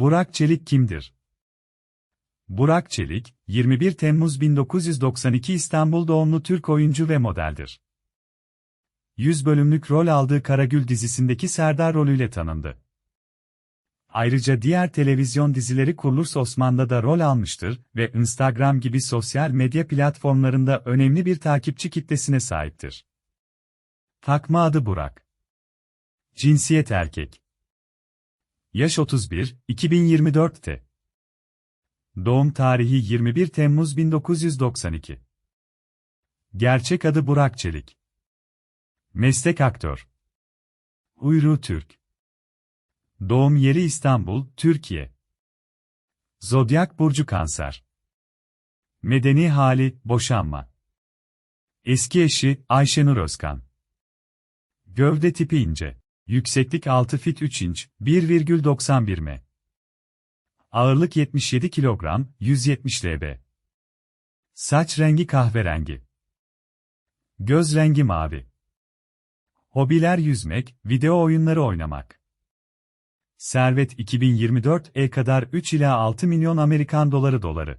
Burak Çelik kimdir? Burak Çelik, 21 Temmuz 1992 İstanbul doğumlu Türk oyuncu ve modeldir. 100 bölümlük rol aldığı Karagül dizisindeki Serdar rolüyle tanındı. Ayrıca diğer televizyon dizileri Kurlus Osman'da da rol almıştır ve Instagram gibi sosyal medya platformlarında önemli bir takipçi kitlesine sahiptir. Takma adı Burak. Cinsiyet erkek. Yaş 31, 2024'te. Doğum tarihi 21 Temmuz 1992. Gerçek adı Burak Çelik. Meslek aktör. Uyruğu Türk. Doğum yeri İstanbul, Türkiye. Zodyak burcu Kanser. Medeni hali boşanma. Eski eşi Ayşenur Özkan. Gövde tipi ince. Yükseklik 6 fit 3 inç, 1,91 m. Ağırlık 77 kilogram, 170 lb. Saç rengi kahverengi. Göz rengi mavi. Hobiler yüzmek, video oyunları oynamak. Servet 2024'e kadar 3 ila 6 milyon Amerikan doları doları.